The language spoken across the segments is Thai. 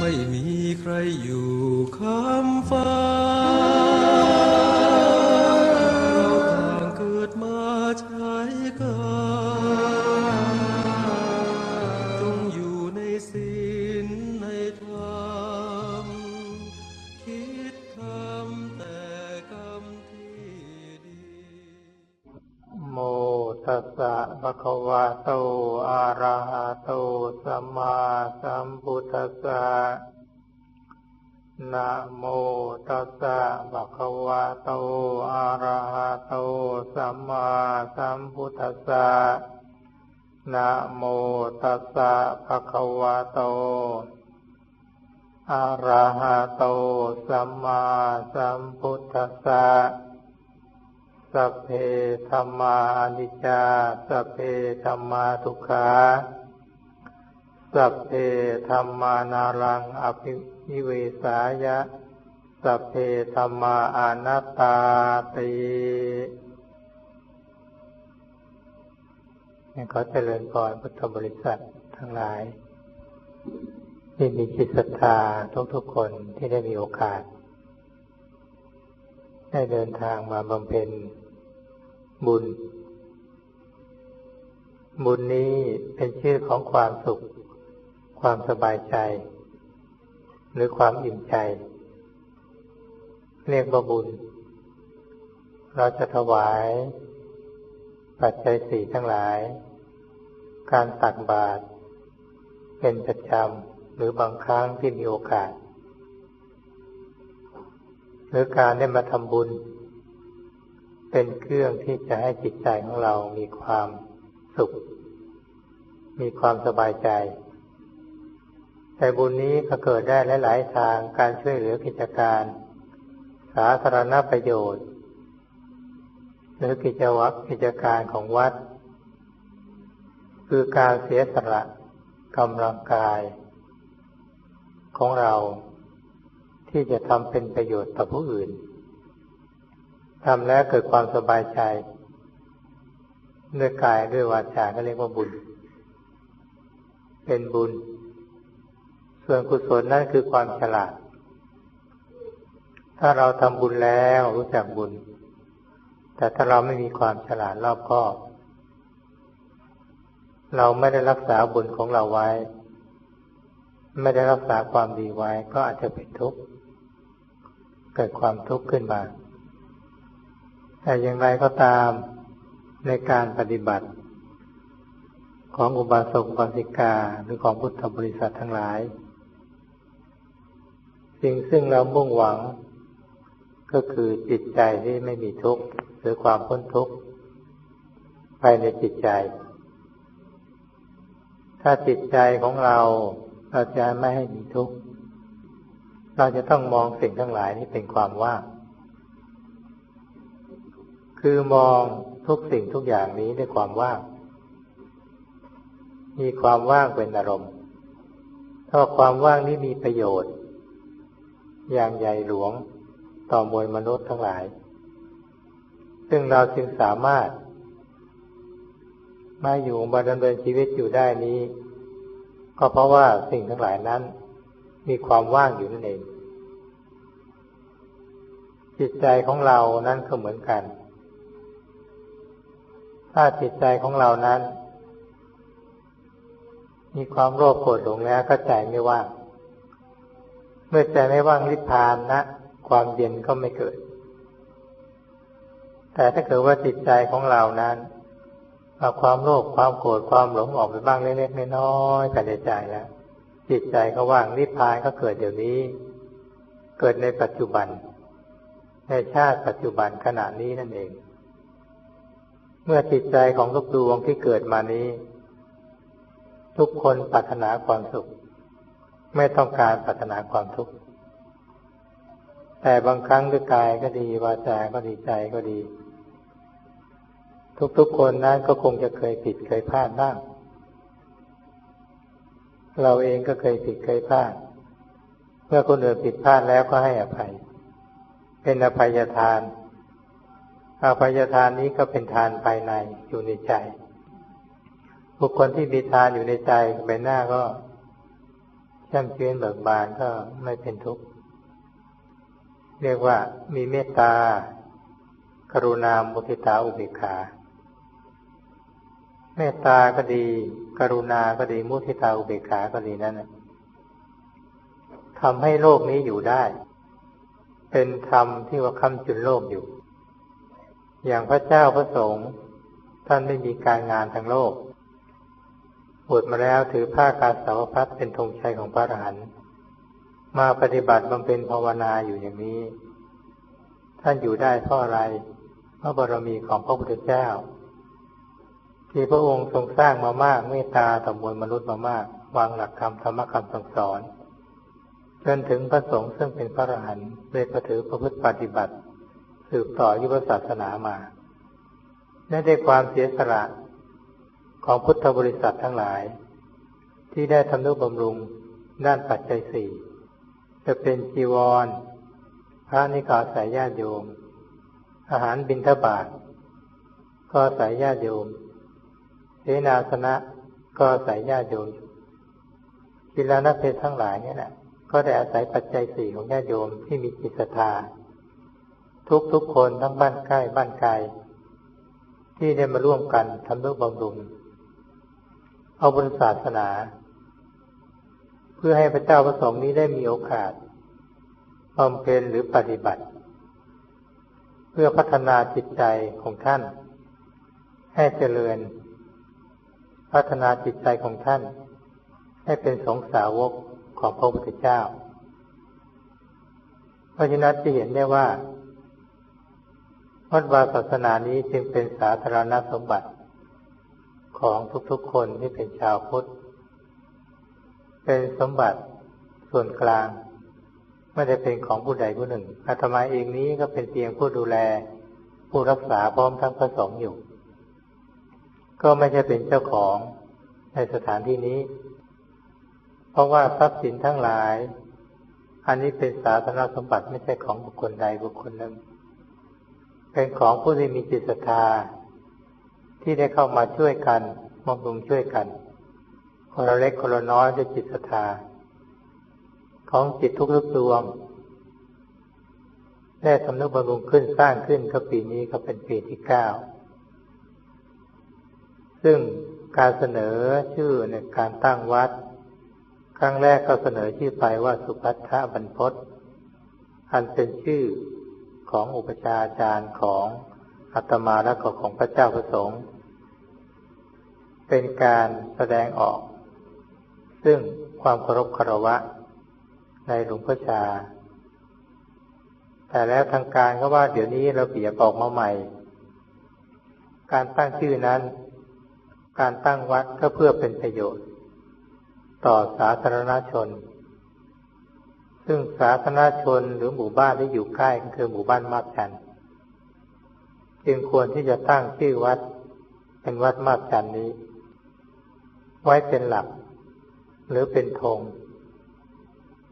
ไม่มีใครอยู่คำฟ้า สสะภะคะวะโต อะระหะโต สัมมาสัมพุทธัสสะนะโมตัสสะภะคะวะโต อะระหะโต สัมมาสัมพุทธัสสะนะโมตัสสะภะคะวะโต อะระหะโต สัมมาสัมพุทธัสสะ สัพเพธรรมานิจจา สัพเพธรรมาทุกขาสัพเพธรรมานารังอภินิเวสายะ สัพเพธรรมาอานัตตาติขอเจริญพรพุทธบริษัททั้งหลายที่มีจิตศรัทธาทุกๆคนที่ได้มีโอกาส ได้เดินทางมาบำเพ็ญบุญ บุญนี้เป็นชื่อของความสุข ความสบายใจ หรือความอิ่มใจ เรียกว่าบุญ เราจะถวาย ปัจจัยสี่ทั้งหลาย การตักบาตรเป็นประจำหรือบางครั้งที่มีโอกาส รือการได้มาทำบุญ เป็นเครื่องที่จะให้จิตใจของเรามีความสุข มีความสบายใจแต่บุญนี้ก็เกิดได้หลาย ๆ ทางการช่วยเหลือกิจการ สาธารณประโยชน์ หรือกิจวัตรกิจการของวัด คือการเสียสละกำลังกาย ของเรา ที่จะทำเป็นประโยชน์ต่อผู้อื่นทำแล้วเกิดความสบายใจด้วยกายด้วยวาจาก็เรียกว่าบุญ เป็นบุญ ส่วนกุศลนั่นคือความฉลาด ถ้าเราทำบุญแล้วรู้จักบุญ แต่ถ้าเราไม่มีความฉลาดรอบคอบเราไม่ได้รักษาบุญของเราไว้ ไม่ได้รักษาความดีไว้ ก็อาจจะเป็นทุกข์ เกิดความทุกข์ขึ้นมา แต่อย่างไรก็ตามในการปฏิบัติ ของอุบาสกอุบาสิกาหรือของพุทธบริษัททั้งหลาย สิ่งซึ่งเรามุ่งหวัง ก็คือจิตใจที่ไม่มีทุกข์หรือความพ้นทุกข์ภายในจิตใจ ถ้าจิตใจของเราเราจะไม่ให้มีทุกข์ เราจะต้องมองสิ่งทั้งหลายนี้เป็นความว่าง คือมองทุกสิ่งทุกอย่างนี้ด้วยความว่าง มีความว่างเป็นอารมณ์ ถ้าความว่างนี้มีประโยชน์ อย่างใหญ่หลวงต่อมวลมนุษย์ทั้งหลาย ซึ่งเราจึงสามารถ มาอยู่มาดำเนินชีวิตอยู่ได้นี้ ก็เพราะว่าสิ่งทั้งหลายนั้น มีความว่างอยู่นั่นเอง จิตใจของเรานั้นก็เหมือนกัน ถ้าจิตใจของเรานั้น มีความโลภโกรธหลงแล้วก็ใจไม่ว่าง เมื่อใจไม่ว่างนิพพานนะ ความเย็นก็ไม่เกิด แต่ถ้าเกิดว่าจิตใจของเรานั้นเอาความโลภความโกรธความหลงออกไปบ้างเล็กๆน้อยๆภายในใจแล้ว จิตใจก็ว่างนิพพานก็เกิดเดี๋ยวนี้ เกิดในปัจจุบัน ในชาติปัจจุบันขณะนี้นั่นเอง เมื่อจิตใจของทุกดวงที่เกิดมานี้ ทุกคนปรารถนาความสุข ไม่ต้องการปรารถนาความทุกข์แต่บางครั้งด้วยกายก็ดีวาจาก็ดีใจก็ดี ทุกๆคนนั้นก็คงจะเคยผิดเคยพลาดบ้าง เราเองก็เคยผิดเคยพลาด เมื่อคนอื่นผิดพลาดแล้วก็ให้อภัย เป็นอภัยทาน อภัยทานนี้ก็เป็นทานภายในอยู่ในใจ บุคคลที่มีทานอยู่ในใจใบหน้าก็ช่มชื่นเบิกบานก็ไม่เป็นทุกข์ เรียกว่ามีเมตตา กรุณามุทิตาอุเบกขา เมตตาก็ดี กรุณาก็ดี มุทิตาอุเบกขาก็ดีนั่นทำให้โลกนี้อยู่ได้ เป็นธรรมที่ว่าคำจุนโลกอยู่ อย่างพระเจ้าพระสงฆ์ท่านไม่มีการงานทางโลกบวชมาแล้วถือผ้ากาสาวพัดเป็นธงชัยของพระอรหันต์มาปฏิบัติบำเพ็ญภาวนาอยู่อย่างนี้ ท่านอยู่ได้เพราะอะไรเพราะบารมีของพระพุทธเจ้า ที่พระองค์ทรงสร้างมามากเมตตาต่อมวลมนุษย์มามาก วางหลักธรรมธรรมคำสั่งสอนจนถึงพระสงฆ์ซึ่งเป็นพระอรหันต์เลยประถือประพฤติปฏิบัติ สืบต่อยุทธศาสนามาและได้ความเสียสละของพุทธบริษัททั้งหลาย ที่ได้ทำนุบำรุงด้านปัจจัยสี่จะเป็นจีวร พระนิกาสายญาติโยม อาหารบิณฑบาตก็สายญาติโยม เสนาสนะก็สายญาติโยมกิลานเพศทั้งหลายเนี่ยนะก็ได้อาศัยปัจจัยสี่ของญาติโยมที่มีจิตศรัทธาทุกทุกคนทั้งบ้านใกล้บ้านไกลที่ได้มาร่วมกันทำนุบำรุงเอาบนศาสนา เพื่อให้พระเจ้าประสงค์นี้ได้มีโอกาสบำเพ็ญหรือปฏิบัติ เพื่อพัฒนาจิตใจของท่าน ให้เจริญ พัฒนาจิตใจของท่าน ให้เป็นสงสาวกของพระพุทธเจ้า เพราะฉะนั้นจะเห็นได้ว่าวัดวาศาสนานี้จึงเป็นสาธารณสมบัติของทุกๆคนที่เป็นชาวพุทธ เป็นสมบัติส่วนกลาง ไม่ได้เป็นของผู้ใดผู้หนึ่งอาตมาเองนี้ก็เป็นเพียงผู้ดูแล ผู้รักษาพร้อมทั้งพระสงฆ์อยู่ ก็ไม่ใช่เป็นเจ้าของในสถานที่นี้ เพราะว่าทรัพย์สินทั้งหลาย อันนี้เป็นสาธารณสมบัติไม่ใช่ของบุคคลใดบุคคลหนึ่ง เป็นของผู้ที่มีจิตศรัทธาที่ได้เข้ามาช่วยกันบำรุงช่วยกัน คนละเล็กคนละน้อยด้วยจิตศรัทธาของจิตทุกทุกดวงได้ทำนุบำรุงขึ้นสร้างขึ้นก็ปีนี้ก็เป็นปีที่เก้า ซึ่งการเสนอชื่อในการตั้งวัด ครั้งแรกก็เสนอชื่อไปว่าสุพัทธบรรพศอันเป็นชื่อของอุปชาจารย์ของอัตมาและก็ของพระเจ้าพระสงฆ์เป็นการแสดงออก ซึ่งความเคารพคารวะ ในหลวงพ่อชา แต่แล้วทางการก็ว่าเดี๋ยวนี้เราเบียบออกมาใหม่ การตั้งชื่อนั้น การตั้งวัดก็เพื่อเป็นประโยชน์ ต่อสาธารณชน ซึ่งสาธารณชนหรือหมู่บ้านที่อยู่ใกล้ก็คือหมู่บ้านมากจันจึงควรที่จะตั้งชื่อวัด เป็นวัดมากจันนี้ ไว้เป็นหลัก หรือเป็นธง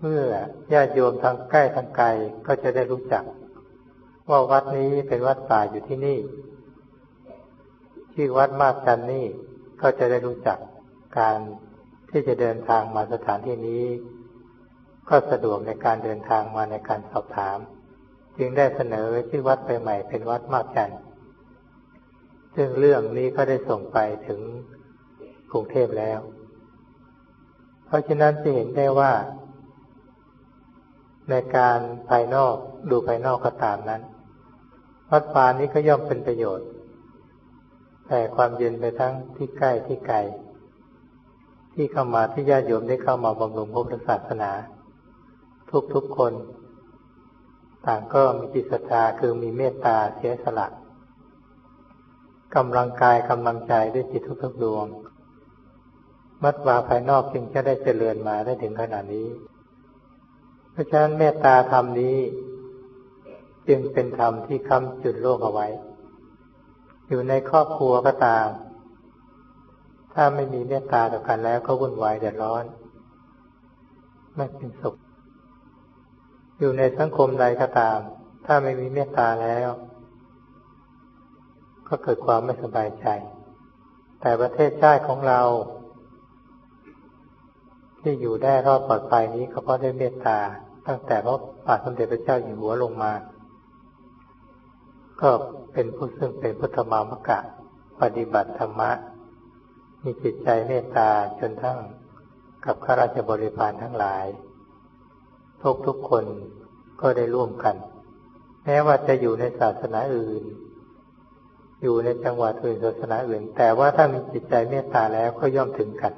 เมื่อญาติโยมทางใกล้ทางไกลก็จะได้รู้จัก ว่าวัดนี้เป็นวัดป่าอยู่ที่นี่ ชื่อวัดมากจันนี่ ก็จะได้รู้จักการที่จะเดินทางมาสถานที่นี้ ก็สะดวกในการเดินทางมาในการสอบถาม จึงได้เสนอชื่อวัดไปใหม่เป็นวัดมากจันซึ่งเรื่องนี้ก็ได้ส่งไปถึงกรุงเทพแล้ว เพราะฉะนั้นจะเห็นได้ว่า ในการภายนอกดูภายนอกก็ตามนั้น วัดป่านี้ก็ย่อมเป็นประโยชน์ แต่ความเย็นไปทั้งที่ใกล้ที่ไกลที่เข้ามาที่ญาติโยมได้เข้ามาบำรุงพระศาสนา ทุกๆคน ต่างก็มีจิตศรัทธาคือมีเมตตาเสียสละกำลังกายกำลังใจด้วยจิตทุกๆดวง มัดวาภายนอกจึงจะได้เจริญมาได้ถึงขนาดนี้ เพราะฉะนั้นเมตตาธรรมนี้ จึงเป็นธรรมที่ค้ำจุดโลกเอาไว้ อยู่ในครอบครัวก็ตาม ถ้าไม่มีเมตตาต่อกันแล้วก็วุ่นวายเดือดร้อน ไม่เป็นสุข อยู่ในสังคมใดก็ตาม ถ้าไม่มีเมตตาแล้ว ก็เกิดความไม่สบายใจ แต่ประเทศชาติของเรา ที่อยู่ได้รอดปลอดภัยนี้ก็เพราะได้เมตตา ตั้งแต่พระบาทสมเด็จพระเจ้าอยู่หัวลงมา ก็เป็นผู้ซึ่งเป็นพุทธมามกะ ปฏิบัติธรรมะ มีจิตใจเมตตาจนทั้งกับข้าราชบริพารทั้งหลาย ทุกทุกคนก็ได้ร่วมกัน แม้ว่าจะอยู่ในศาสนาอื่น อยู่ในจังหวัดอื่นศาสนาอื่น แต่ว่าถ้ามีจิตใจเมตตาแล้วก็ย่อมถึงกัน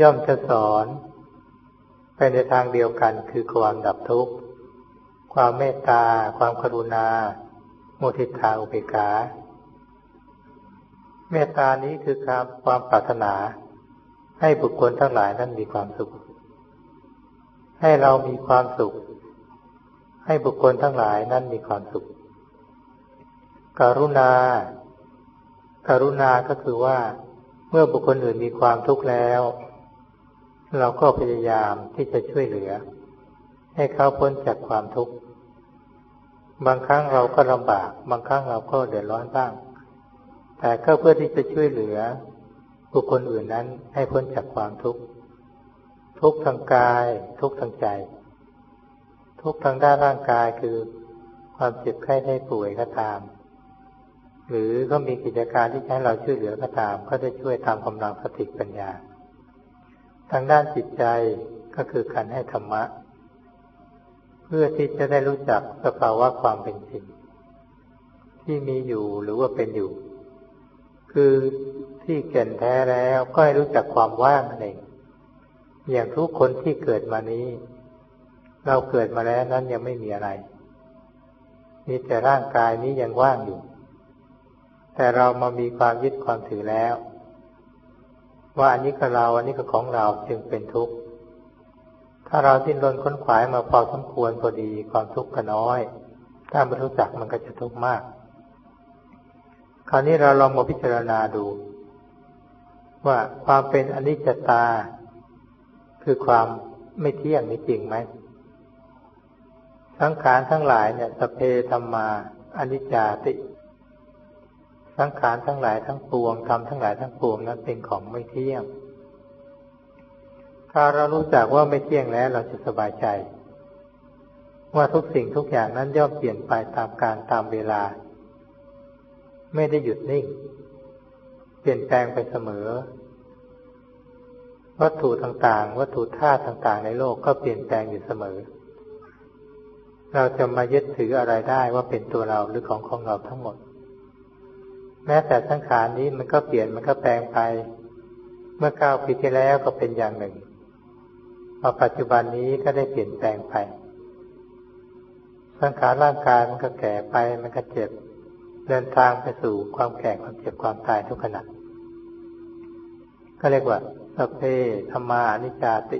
ย่อมจะสอนไปในทางเดียวกันคือความดับทุกข์ ความเมตตา ความกรุณาโมทิตาอุเบกขา เมตตานี้คือความความปรารถนา ให้บุคคลทั้งหลายนั้นมีความสุข ให้เรามีความสุข ให้บุคคลทั้งหลายนั้นมีความสุข กรุณา กรุณาก็คือว่า เมื่อบุคคลอื่นมีความทุกข์แล้ว เราก็พยายามที่จะช่วยเหลือให้เขาพ้นจากความทุกข์ บางครั้งเราก็ลำบาก บางครั้งเราก็เดือดร้อนบ้าง แต่ก็เพื่อที่จะช่วยเหลือบุคคลอื่นนั้นให้พ้นจากความทุกข์ ทุกทางกาย ทุกทางใจ ทุกทางด้านร่างกายคือความเจ็บไข้ได้ป่วยก็ตาม หรือก็มีกิจการที่ให้เราช่วยเหลือก็ตาม ก็ได้ช่วยตามกำลังสติปัญญา ทางด้านจิตใจก็คือการให้ธรรมะ เพื่อที่จะได้รู้จักสภาวะความเป็นจริงที่มีอยู่หรือว่าเป็นอยู่ คือที่เก่นแท้แล้วก็ให้รู้จักความว่างนั่นเองอย่างทุกคนที่เกิดมานี้ เราเกิดมาแล้วนั้นยังไม่มีอะไรมีแต่ร่างกายนี้ยังว่างอยู่ แต่เรามามีความยึดความถือแล้ว ว่าอันนี้ก็เรา อันนี้ก็ของเราจึงเป็นทุกข์ ถ้าเราดิ้นรนค้นขวายมาพอสมควรพอดีความทุกข์ก็น้อย ถ้าไม่รู้จักมันก็จะทุกข์มาก คราวนี้เราลองมาพิจารณาดู ว่าความเป็นอนิจจตา คือความไม่เที่ยงนี่จริงไหมสังขารทั้งหลายเนี่ยสเพธรรมาอนิจจาติ สังขารทั้งหลายทั้งปวงทำทั้งหลายทั้งปวงนั้นเป็นของไม่เที่ยง ถ้าเรารู้จักว่าไม่เที่ยงแล้วเราจะสบายใจ ว่าทุกสิ่งทุกอย่างนั้นย่อมเปลี่ยนไปตามการตามเวลา ไม่ได้หยุดนิ่ง เปลี่ยนแปลงไปเสมอ วัตถุต่างๆ วัตถุธาตุต่างๆ ในโลกก็เปลี่ยนแปลงอยู่เสมอ เราจะมายึดถืออะไรได้ว่าเป็นตัวเราหรือของของเราทั้งหมด แม้แต่สังขารนี้มันก็เปลี่ยนมันก็แปลงไป เมื่อก้าวปีที่แล้วก็เป็นอย่างหนึ่ง พอปัจจุบันนี้ก็ได้เปลี่ยนแปลงไปสังขารร่างกายมันก็แก่ไป มันก็เจ็บ เดินทางไปสู่ความแก่ความเจ็บความตายทุกขณะก็เรียกว่าสเพธรรมานิจาติ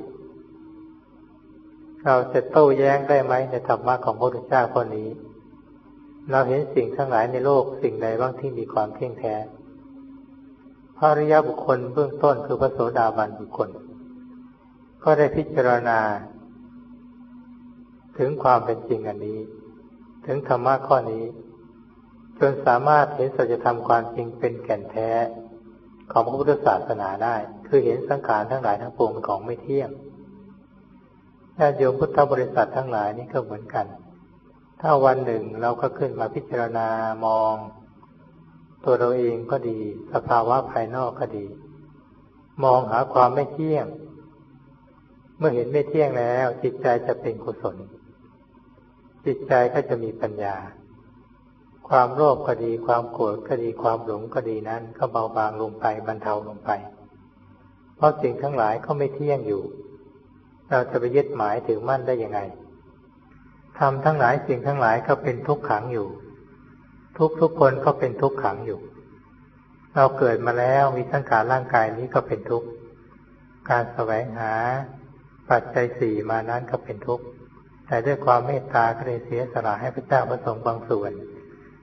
เราจะโต้แย้งได้ไหมในธรรมะของพระพุทธเจ้าคนนี้ เราเห็นสิ่งทั้งหลายในโลกสิ่งใดบ้างที่มีความเที่ยงแท้พระริยบุคคลเบื้องต้นคือพระโสดาบันบุคคล ก็ได้พิจารณา ถึงความเป็นจริงอันนี้ ถึงธรรมะข้อนี้ จนสามารถเห็นสัจธรรมความจริงเป็นแก่นแท้ ของพระพุทธศาสนาได้ คือเห็นสังขารทั้งหลายทั้งปวงของไม่เที่ยงญาติโยมพุทธบริษัททั้งหลายนี่ก็เหมือนกัน ถ้าวันหนึ่งเราก็ขึ้นมาพิจารณามอง ตัวเราเองก็ดี สภาวะภายนอกก็ดี มองหาความไม่เที่ยง มื่อเห็นไม่เที่ยงแล้ว จิตใจจะเป็นกุศล จิตใจก็จะมีปัญญา ความโลภก็ดี ความโกรธก็ดีความหลงก็ดีนั้น ก็เบาบางลงไปบรรเทาลงไป เพราะสิ่งทั้งหลายก็ไม่เที่ยงอยู่ เราจะไปยึดหมายถือมั่นได้ยังไงทำทั้งหลายสิ่งทั้งหลายก็เป็นทุกขังอยู่ ทุกทุกคนก็เป็นทุกขังอยู่ เราเกิดมาแล้วมีสังขารร่างกายนี้ก็เป็นทุกข์การแสวงหา ปัจจัยสี่มานั้นก็เป็นทุกข์แต่ด้วยความเมตตาก็เลยเสียสละให้พระเจ้าประสงค์บางส่วน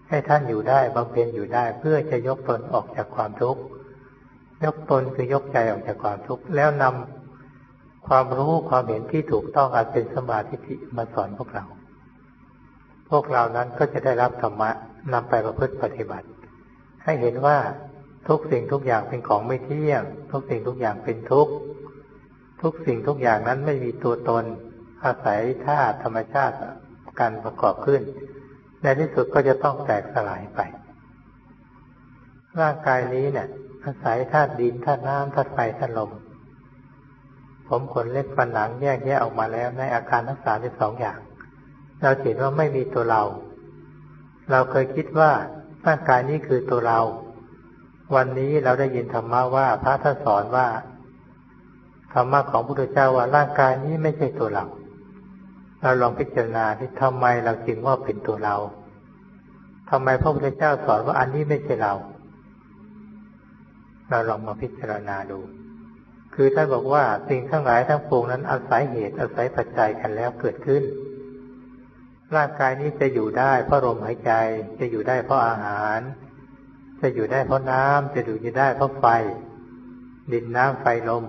ให้ท่านอยู่ได้บำเพ็ญอยู่ได้เพื่อจะยกตนออกจากความทุกข์ยกตนคือยกใจออกจากความทุกข์แล้วนำความรู้ความเห็นที่ถูกต้องอาจเป็นสมาธิมาสอนพวกเรา พวกเรานั้นก็จะได้รับธรรมะนำไปประพฤติปฏิบัติ ให้เห็นว่าทุกสิ่งทุกอย่างเป็นของไม่เที่ยง ทุกสิ่งทุกอย่างเป็นทุกข์ ทุกสิ่งทุกอย่างนั้นไม่มีตัวตน อาศัยธาตุธรรมชาติการประกอบขึ้น ในที่สุดก็จะต้องแตกสลายไป ร่างกายนี้เนี่ย อาศัยธาตุดินธาตุน้ำธาตุไฟธาตุลม ผมขนเล็บฟันหนังแยกแยะออกมาแล้วในอาการทั้งสามสองอย่าง เราเห็นว่าไม่มีตัวเรา เราเคยคิดว่าร่างกายนี้คือตัวเรา วันนี้เราได้ยินธรรมะว่าพระท่านสอนว่า ธรรมะของพระพุทธเจ้าว่าร่างกายนี้ไม่ใช่ตัวเรา เราลองพิจารณาที่ทำไมเราจึงว่าเป็นตัวเราทำไมพระพุทธเจ้าสอนว่าอันนี้ไม่ใช่เรา เราลองมาพิจารณาดู คือท่านบอกว่าสิ่งทั้งหลายทั้งปวงนั้นอาศัยเหตุอาศัยปัจจัยกันแล้วเกิดขึ้น ร่างกายนี้จะอยู่ได้เพราะลมหายใจ จะอยู่ได้เพราะอาหาร จะอยู่ได้เพราะน้ำจะอยู่ได้เพราะไฟ ดินน้ำไฟลม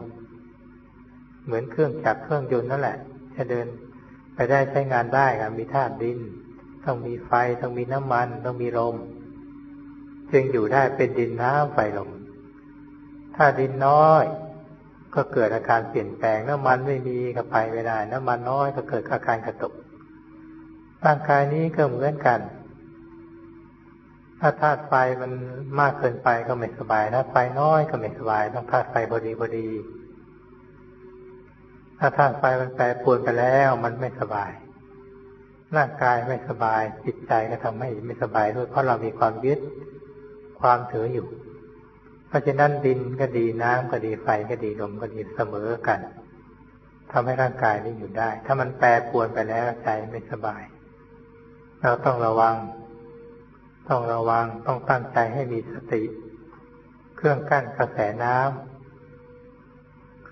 เหมือนเครื่องจักรเครื่องยนต์นั่นแหละจะเดินไปได้ใช้งานได้ครับมีธาตุดิน ต้องมีไฟต้องมีน้ำมัน ต้องมีลม จึงอยู่ได้เป็นดินน้ำไฟลมถ้าดินน้อย ก็เกิดอาการเปลี่ยนแปลงน้ำมันไม่มีก็ไปไม่ได้น้ำมันน้อยก็เกิดอาการกระตุกร่างกายนี้ก็เหมือนกัน ถ้าธาตุไฟมันมากเกินไปก็ไม่สบายถ้าไฟน้อยก็ไม่สบาย ต้องธาตุไฟพอดีพอดี ถ้าธาตุไฟมันแปรปรวนไปแล้วมันไม่สบาย ร่างกายไม่สบาย จิตใจก็ทำให้ไม่สบายด้วยเพราะเรามีความยึดความถืออยู่ เพราะฉะนั้นดินก็ดีน้ำก็ดีไฟก็ดีลมก็ดีเสมอกันทำให้ร่างกายนี้อยู่ได้ ถ้ามันแปรปรวนไปแล้วใจไม่สบาย เราต้องระวัง ต้องระวังต้องตั้งใจให้มีสติ เครื่องกั้นกระแสน้ำ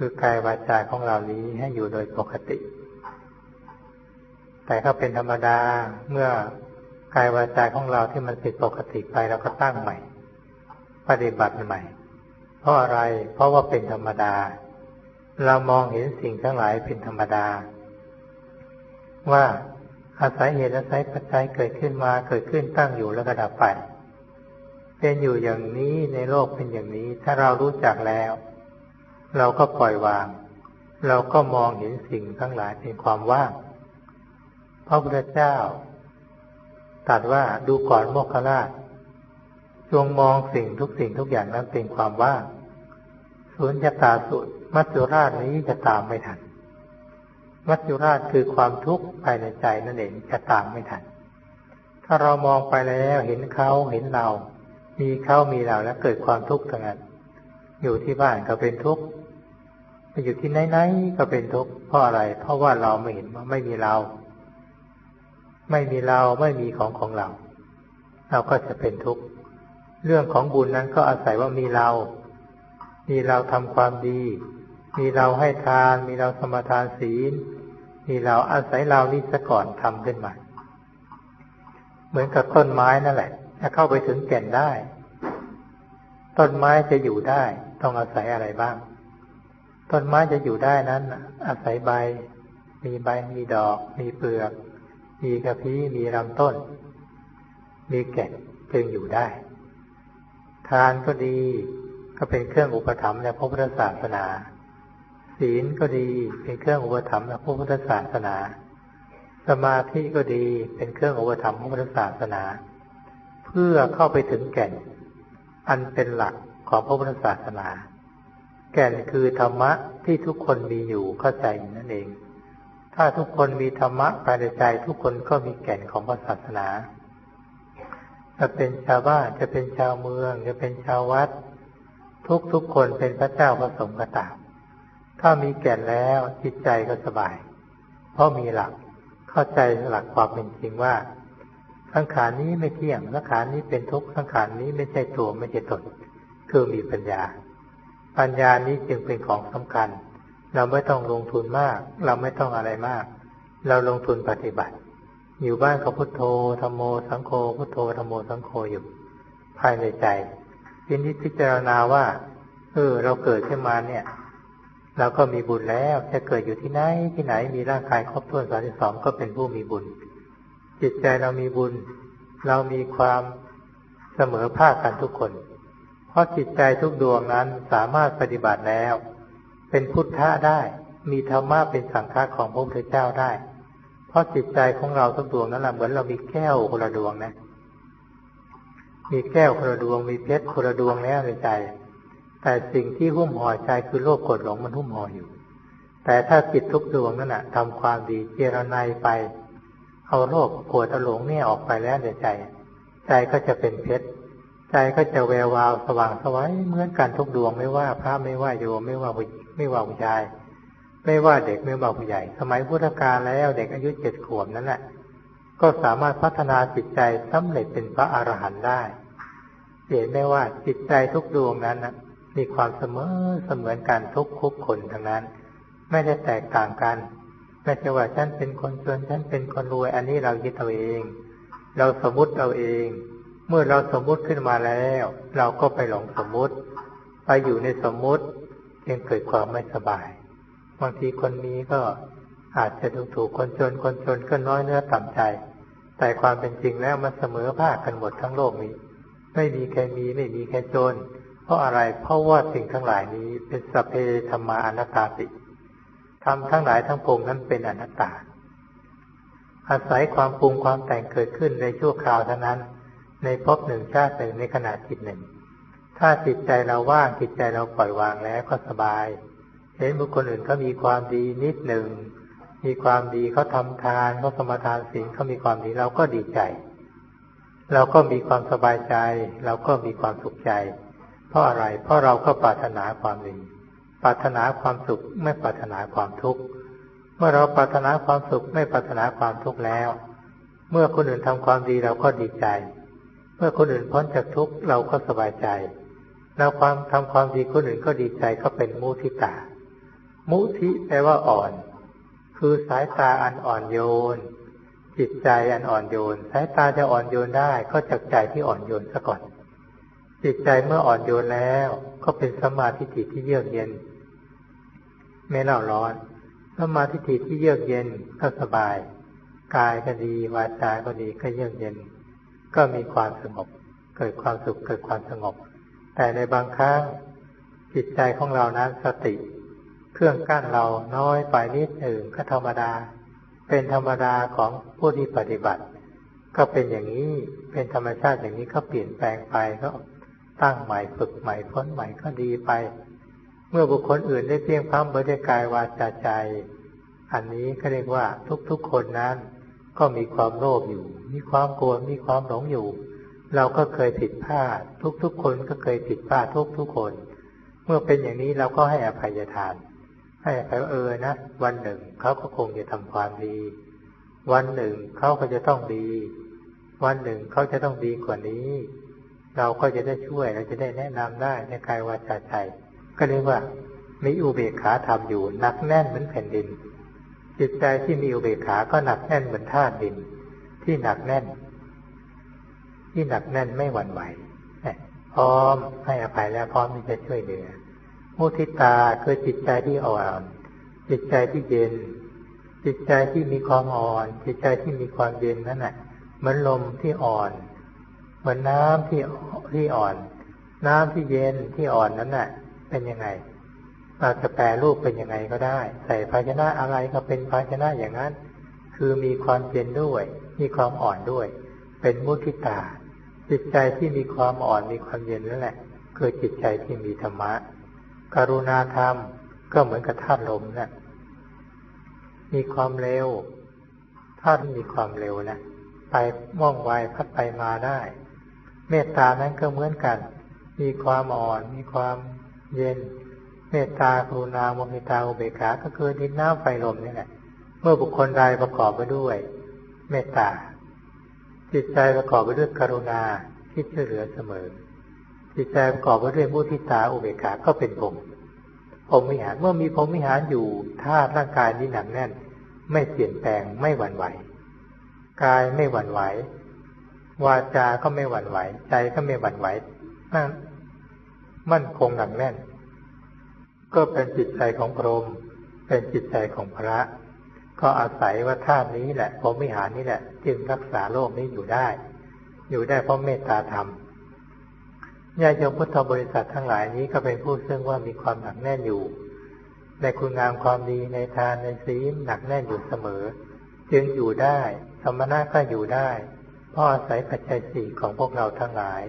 คือกายวาจาของเรานี้ให้อยู่โดยปกติ แต่ก็เป็นธรรมดาเมื่อกายวาจาของเราที่มันผิดปกติไปเราก็ตั้งใหม่ ปฏิบัติใหม่ เพราะอะไร เพราะว่าเป็นธรรมดา เรามองเห็นสิ่งทั้งหลายเป็นธรรมดา ว่าอาศัยเหตุอาศัยปัจจัยเกิดขึ้นมาเกิดขึ้นตั้งอยู่แล้วก็ดับไป เป็นอยู่อย่างนี้ในโลกเป็นอย่างนี้ ถ้าเรารู้จักแล้ว เราก็ปล่อยวาง เราก็มองเห็นสิ่งทั้งหลายเป็นความว่าง พระพุทธเจ้าตรัสว่าดูก่อนโมคคราชจงมองสิ่งทุกสิ่งทุกอย่างนั้นเป็นความว่างสุญญตาสุดมัจจุราชนี้จะตามไม่ทัน มัจจุราชคือความทุกข์ภายในใจนั่นเองจะตามไม่ทัน ถ้าเรามองไปแล้วเห็นเขาเห็นเรา มีเขามีเราแล้วเกิดความทุกข์ทั้งนั้นอยู่ที่บ้านก็เป็นทุกข์ อยู่ที่ไหนๆก็เป็นทุกข์เพราะอะไร เพราะว่าเราไม่เห็นว่าไม่มีเรา ไม่มีเราไม่มีของของเรา เราก็จะเป็นทุกข์เรื่องของบุญนั้นก็อาศัยว่ามีเรา มีเราทำความดี มีเราให้ทาน มีเราสมทานศีล มีเราอาศัยเรานี่ซะก่อนทำขึ้นมา เหมือนกับต้นไม้นั่นแหละ ถ้าเข้าไปถึงแก่นได้ ต้นไม้จะอยู่ได้ ต้องอาศัยอะไรบ้าง ต้นไม้จะอยู่ได้นั้น อาศัยใบ มีใบมีดอก มีเปลือก มีกระพี้มีลำต้น มีแก่นจึงอยู่ได้ ทานก็ดีก็เป็นเครื่องอุปถัมภ์ในพระพุทธศาสนา ศีลก็ดีเป็นเครื่องอุปถัมภ์ในพระพุทธศาสนา สมาธิก็ดีเป็นเครื่องอุปถัมภ์พระพุทธศาสนา เพื่อเข้าไปถึงแก่น อันเป็นหลักของพระพุทธศาสนา แก่นคือธรรมะที่ทุกคนมีอยู่เข้าใจนั่นเอง ถ้าทุกคนมีธรรมะภายในใจ ทุกคนก็มีแก่นของพระศาสนา จะเป็นชาวบ้านจะเป็นชาวเมือง จะเป็นชาววัด ทุกทุกคนเป็นพระเจ้าพระสงฆ์ก็ตามถ้ามีแก่นแล้วจิตใจก็สบาย เพราะมีหลักเข้าใจหลักความเป็นจริงว่าสังขารนี้ไม่เที่ยงสังขารนี้เป็นทุกข์สังขารนี้ไม่ใช่ตัวไม่ใช่ตนคือมีปัญญา ปัญญานี้จึงเป็นของสำคัญ เราไม่ต้องลงทุนมาก เราไม่ต้องอะไรมาก เราลงทุนปฏิบัติ อยู่บ้านกับพุทโธธรรมโม สังโฆพุทโธธรรมโมสังโฆอยู่ ภายในใจทีนี้พิจารณาว่า เออ เราเกิดขึ้นมาเนี่ยเราก็มีบุญแล้วจะเกิดอยู่ที่ไหนที่ไหนมีร่างกายครบถ้วนสามสิบสองก็เป็นผู้มีบุญ จิตใจเรามีบุญ เรามีความเสมอภาคกันทุกคน เพราะจิตใจทุกดวงนั้นสามารถปฏิบัติแล้ว เป็นพุทธะได้ มีธรรมะเป็นสังฆะของพระพุทธเจ้าได้ เพราะจิตใจของเราทุกดวงนั้นแหละเหมือนเรามีแก้วคนละดวงนะ มีแก้วคนละดวง มีเพชรคนละดวงแล้วในใจ แต่สิ่งที่หุ้มห่อใจคือโลภกดหลงมันหุ้มห่ออยู่ แต่ถ้าจิตทุกดวงนั้นนะทำความดีเจรนายไป เอาโลภโกรธเอาหลงเนี่ยออกไปแล้วในใจ ใจก็จะเป็นเพชร ใจก็จะแวววาวสว่างสวัยเหมือนกันทุกดวงไม่ว่าพระไม่ว่าโยมไม่ว่าผู้ไม่ว่าผู้ชาย ไม่ว่าเด็กไม่ว่าผู้ใหญ่ สมัยพุทธกาลแล้วเด็กอายุเจ็ดขวบนั้นแหละก็สามารถพัฒนาจิตใจสำเร็จเป็นพระอรหันต์ได้เห็นได้ว่าจิตใจทุกดวงนั้นนะมีความเสมอเสมือนกันทุกคุกคนทั้งนั้น ไม่ได้แตกต่างกันไม่ใช่ว่าฉันเป็นคนจนฉันเป็นคนรวยอันนี้เราคิดเอาเอง เราสมมติเอาเอง เมื่อเราสมมุติขึ้นมาแล้ว เราก็ไปหลงสมมุติ ไปอยู่ในสมมุติจึงเกิดความไม่สบาย บางทีคนมีก็อาจจะดูถูกคนจนคนจนก็น้อยเนื้อต่ำใจ แต่ความเป็นจริงแล้วมันเสมอภาคกันหมดทั้งโลกนี้ ไม่มีใครมีไม่มีใครจน เพราะอะไรเพราะว่าสิ่งทั้งหลายนี้เป็นสเพธรรมาอนัตตาติทำทั้งหลายทั้งปวงนั้นเป็นอนัตตา อาศัยความปรุงความแต่งเกิดขึ้นในชั่วคราวเท่านั้น ในภพหนึ่งชาติหนึ่งในขณะจิตหนึ่ง ถ้าจิตใจเราว่างจิตใจเราปล่อยวางแล้วก็สบาย เห็นบุคคลอื่นเขามีความดีนิดหนึ่ง มีความดีเขาทำทานเขาสมทานสิ่งเขามีความดีเราก็ดีใจ เราก็มีความสบายใจ เราก็มีความสุขใจ เพราะอะไร เพราะเราก็ปรารถนาความดีปรารถนาความสุขไม่ปรารถนาความทุกข์เมื่อเราปรารถนาความสุขไม่ปรารถนาความทุกข์แล้ว เมื่อคนอื่นทำความดีเราก็ดีใจ มื่อคนอื่นพ้นจากทุกข์เราก็สบายใจแล้วความทำความดีคนอื่นก็ดีใจก็เป็นมุทิตา มุทิแปลว่าอ่อน คือสายตาอันอ่อนโยน จิตใจอันอ่อนโยน สายตาจะอ่อนโยนได้ก็จากใจที่อ่อนโยนซะก่อน จิตใจเมื่ออ่อนโยนแล้ว ก็เป็นสมาธิจิตที่เยือกเย็น ไม่เล่าร้อนสมาธิจิตที่เยือกเย็นก็สบาย กายก็ดีวาจาก็ดีก็เยือกเย็น ก็มีความสงบ เกิดความสุขเกิดความสงบ แต่ในบางครั้งจิตใจของเรานั้นสติ เครื่องกั้นเราน้อยไปนิดหนึ่งก็ธรรมดา เป็นธรรมดาของผู้ที่ปฏิบัติ ก็เป็นอย่างนี้เป็นธรรมชาติอย่างนี้ก็เปลี่ยนแปลงไปก็ตั้งใหม่ฝึกใหม่พ้นใหม่ก็ดีไป เมื่อบุคคลอื่นได้เพียงพร้ำบริกายวาจาใจ อันนี้ก็เรียกว่าทุกๆคนนั้น ก็มีความโลภอยู่ มีความโกรธมีความหลงอยู่ เราก็เคยผิดพลาด ทุกๆคนก็เคยผิดพลาดทุกทุกคน เมื่อเป็นอย่างนี้เราก็ให้อภัยทาน ให้อภัยเออนะวันหนึ่งเขาก็คงจะทำความดี วันหนึ่งเขาก็จะต้องดี วันหนึ่งเขาจะต้องดีกว่านี้ เราก็จะได้ช่วยเราจะได้แนะนำได้ในกายวาจาใจก็เรียกว่ามีอุเบกขาทำอยู่นักแน่นเหมือนแผ่นดิน จิตใจที่มีอุเบกขา ก็หนักแน่นเหมือนธาตุดิน ที่หนักแน่น ที่หนักแน่นไม่หวั่นไหวพร้อมให้อภัยแล้วพร้อมที่จะช่วยเหลือมุทิตาคือจิตใจที่อ่อน จิตใจที่เย็น จิตใจที่มีความอ่อน จิตใจที่มีความเย็นนั่นแหละเหมือนลมที่อ่อน เหมือนน้ำที่ที่อ่อน น้ำที่เย็นที่อ่อนนั้นน่ะ เป็นยังไง เราจะแปลรูปเป็นยังไงก็ได้ ใส่ภาชนะอะไรก็เป็นภาชนะอย่างนั้น คือมีความเย็นด้วย มีความอ่อนด้วย เป็นมุทิตา จิตใจที่มีความอ่อนมีความเย็นนั่นแหละ คือจิตใจที่มีธรรมะกรุณาธรรมก็เหมือนกับธาตุลมนะมีความเร็วธาตุมีความเร็วนะไปม่องไวพัดไปมาได้ เมตตานั้นก็เหมือนกัน มีความอ่อน มีความเย็น เมตตากรุณาโมหิตาอุเบกขา ก็คือดินน้ำไฟลมนี่แหละ เมื่อบุคคลใดประกอบไปด้วย เมตตา จิตใจประกอบไปด้วยกรุณาที่ช่วยเหลือเสมอ จิตใจประกอบไปด้วยมุทิตาอุเบกขาก็เป็นผมผมวิหารเมื่อมีผมวิหารอยู่ถ้าร่างกายนี้หนักแน่น ไม่เปลี่ยนแปลงไม่หวั่นไหว กายไม่หวั่นไหว วาจา ก็ไม่หวั่นไหว ใจก็ไม่หวั่นไหวนั่นมั่นคงหนักแน่น ก็เป็นจิตใจของพรหมเป็นจิตใจของพระ ก็อาศัยว่าธาตุนี้แหละพรหมิหารนี้แหละ จึงรักษาโลกนี้อยู่ได้ อยู่ได้เพราะเมตตาธรรมญาติโยมพุทธบริษัททั้งหลายนี้ก็เป็นผู้ซึ่งว่ามีความหนักแน่นอยู่ ในคุณงามความดีในทานในศีลหนักแน่นอยู่เสมอ จึงอยู่ได้ สมณะก็อยู่ได้เพราะอาศัยปัจจัยสี่ของพวกเราทั้งหลาย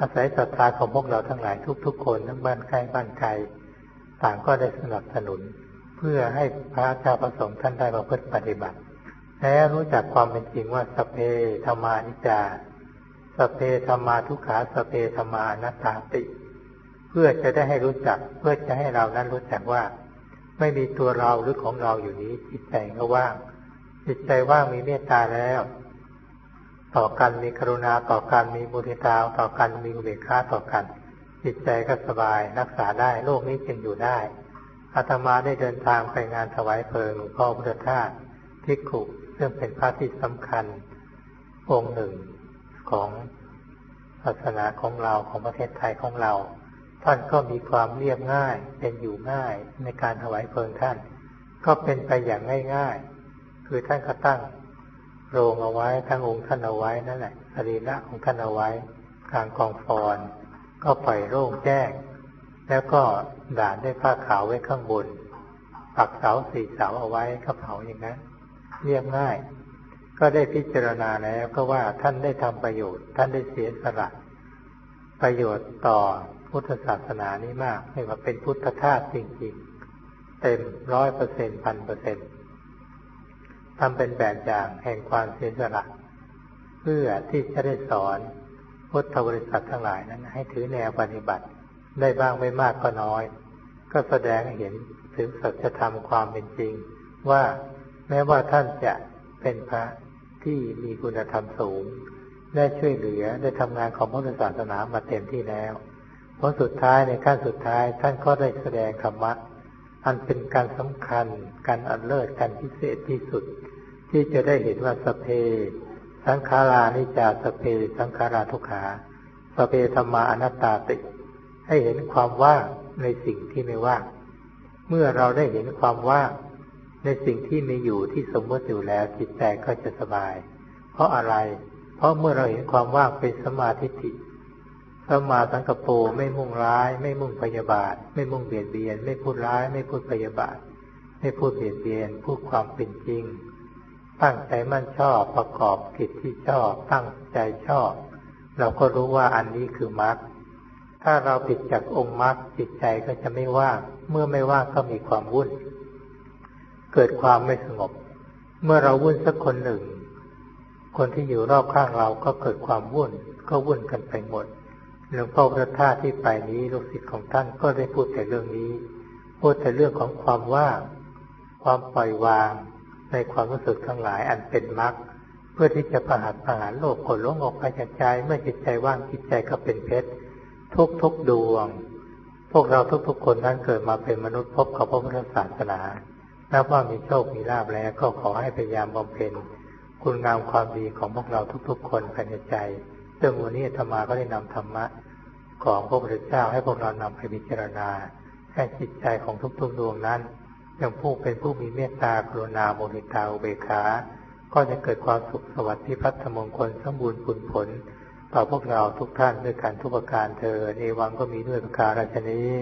อาศัยศรัทธาของพวกเราทั้งหลายทุกๆคนทั้งบ้านใกล้บ้านไกล ต่างก็ได้สนับสนุน เพื่อให้พระเจ้าประสงค์ท่านได้มาเพื่อปฏิบัติ และรู้จักความเป็นจริงว่าสเพธรรมานิจา สเพธรรมาทุขาสเพธรรมานัตตาติ เพื่อจะได้ให้รู้จัก เพื่อจะให้เรานั้นรู้จักว่า ไม่มีตัวเราหรือของเราอยู่นี้จิตใจก็ว่าง จิตใจว่างมีเมตตาแล้วต่อกันมีกรุณาต่อกันมีมุทิตาต่อกันมีอุเบกขาต่อกัน จิตใจก็สบายรักษาได้โลกนี้จึงอยู่ได้อาตมาได้เดินทางไปงานถวายเพลิงหลวงพ่อพุทธทาสทิกุซึ่งเป็นพระที่สำคัญ องค์หนึ่งของศาสนาของเราของประเทศไทยของเรา ท่านก็มีความเรียบง่าย เป็นอยู่ง่ายในการถวายเพลิงท่าน ก็เป็นไปอย่างง่ายๆ คือท่านก็ตั้งโรงเอาไว้ ทั้งองค์ท่านเอาไว้นั่นแหละสรีระของท่านเอาไว้กลางกองฟอน ก็ปล่อยโล่งแจ้ง แล้วก็ด่านด้วยผ้าขาวไว้ข้างบน ปักเสาสี่เสาเอาไว้ก็เผาอย่างนั้นเรียบง่าย ก็ได้พิจารณาแล้วก็ว่าท่านได้ทำประโยชน์ ท่านได้เสียสละประโยชน์ต่อพุทธศาสนานี้มากไม่ว่าเป็นพุทธทาสจริงๆ เต็มร้อยเปอร์เซ็นพันเปอร์เซ็นทำเป็นแบบอย่างแห่งความเสียสละเพื่อที่จะได้สอน พุทธบริษัททั้งหลายนั้น ให้ถือแนวปฏิบัติได้บ้างไม่มากก็น้อย ก็แสดงให้เห็นถึงสัจธรรมความเป็นจริง ว่าแม้ว่าท่านจะเป็นพระที่มีคุณธรรมสูง ได้ช่วยเหลือได้ทำงานของพุทธศาสนามาเต็มที่แล้วเพราะสุดท้ายในขั้นสุดท้ายท่านก็ได้แสดงธรรมะอันเป็นการสำคัญ การอันเลิศการพิเศษที่สุด ที่จะได้เห็นว่าสเพ สังขารานิจาสเพสังขาราทุกขาสเพธรรมาอนัตตาติ ให้เห็นความว่างในสิ่งที่ไม่ว่าง เมื่อเราได้เห็นความว่างในสิ่งที่มีอยู่ที่สมมติอยู่แล้วจิตใจก็จะสบาย เพราะอะไร เพราะเมื่อเราเห็นความว่างเป็นสมาธิิสมาสังกปูไม่มุ่งร้าย ไม่มุ่งพยาบาท ไม่มุ่งเบียดเบียน ไม่พูดร้าย ไม่พูดพยาบาท ไม่พูดเบียดเบียน พูดความเป็นจริง ตั้งใจมั่นชอบประกอบกิจที่ชอบตั้งใจชอบ เราก็รู้ว่าอันนี้คือมรรคถ้าเราผิดจากองค์มรรคจิตใจก็จะไม่ว่างเมื่อไม่ว่างก็มีความวุ่น เกิดความไม่สงบ เมื่อเราวุ่นสักคนหนึ่ง คนที่อยู่รอบข้างเราก็เกิดความวุ่น ก็วุ่นกันไปหมดหลวงพ่อพระธาตุที่ไปนี้ลูกศิษย์ของท่านก็ได้พูดแต่เรื่องนี้ พูดแต่เรื่องของความว่าง ความปล่อยวาง ในความรู้สึกทั้งหลายอันเป็นมรรคเพื่อที่จะประหารประหารโลกกดลงออกไปจากใจเมื่อจิตใจว่างจิตใจก็เป็นเพชรทุกทุกดวง พวกเราทุกๆคนนั้นเกิดมาเป็นมนุษย์พบกับพระพุทธศาสนานับว่ามีโชคมีลาภแล้วก็ขอให้พยายามบำเพ็ญคุณงามความดีของพวกเราทุกๆ คนภายในใจ ซึ่งวันนี้ธรรมาก็ได้นำธรรมะของพระพุทธเจ้าให้พวกเรานำไปพิจารณาให้จิตใจของทุกๆดวงนั้น ยังผู้เป็นผู้มีเมตตากรุณาโมหิตาอุเบกขา ก็จะเกิดความสุขสวัสดิ์ที่พัฒมงคลสมบูรณ์ผลผล ต่อพวกเราทุกท่านด้วยการทุกประการเธอในวังก็มีด้วยประการราชนี้